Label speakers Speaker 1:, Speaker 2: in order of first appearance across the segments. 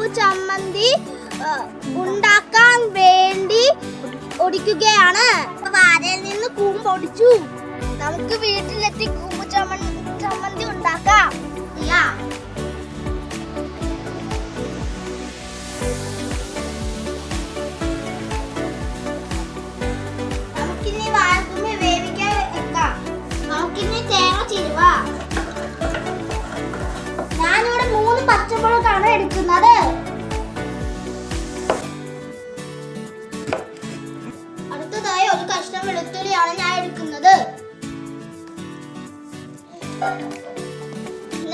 Speaker 1: ചമ്മന്തി ഉണ്ടാക്കാൻ വേണ്ടി ഒടിക്കുകയാണ് വാരയിൽ നിന്ന് കൂമ്പ് ഒടിച്ചു നമുക്ക് വീട്ടിലെത്തി കൂമ്പ് ചമ്മന്തി ഉണ്ടാക്കാം. എടുക്കുന്നത് അടുത്തതായി ഒരു കഷ്ണം വെളുത്തുള്ളിയാണ് ഞാൻ എടുക്കുന്നത്.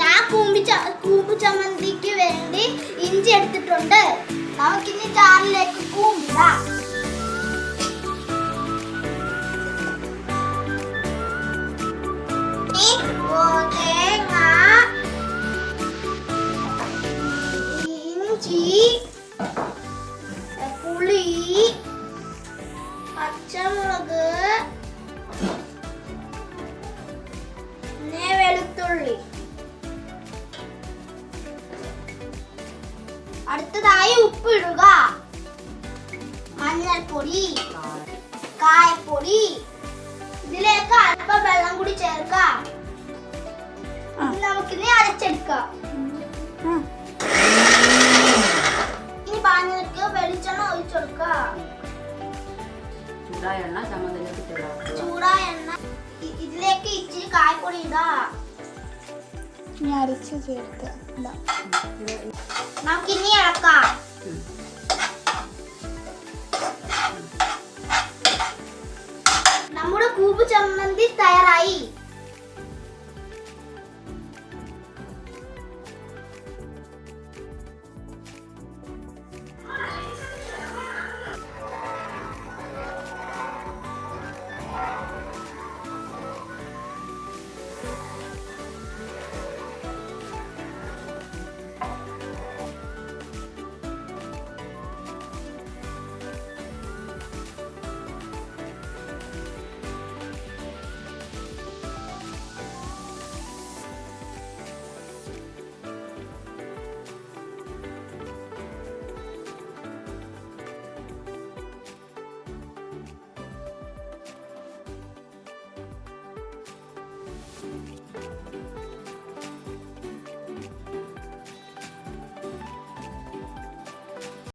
Speaker 1: ഞാൻ കൂമ്പിച്ച കൂമ്പ് ചമ്മന്തിക്ക് വേണ്ടി ഇഞ്ചി എടുത്തിട്ടുണ്ട്. നമുക്കിനി ചാറിലേക്ക് കൂമ്പിടാം. അടുത്തതായി ഉപ്പിടുക. മഞ്ഞൾപ്പൊടി കായപ്പൊടി. ഇതിലേക്ക് അല്പം വെള്ളം കൂടി ചേർക്കാം. നമുക്കിത് നമുക്കിനി അരച്ചെടുക്കാം. ഇനി പാനിലേക്ക് വെളിച്ചെണ്ണ ഒഴിച്ചെടുക്കാം
Speaker 2: ചൂടായ എണ്ണ
Speaker 1: ചൂടായ എണ്ണ. ഇതിലേക്ക് ഇച്ചിരി കായപ്പൊടി ഇടാ.
Speaker 3: ഇനി അരച്ച് ചേർത്ത്. ഇതാ
Speaker 1: നമുക്കിനി ഇളക്കാം. നമ്മുടെ കൂപ്പ് ചമ്മന്തി തയ്യാറായി.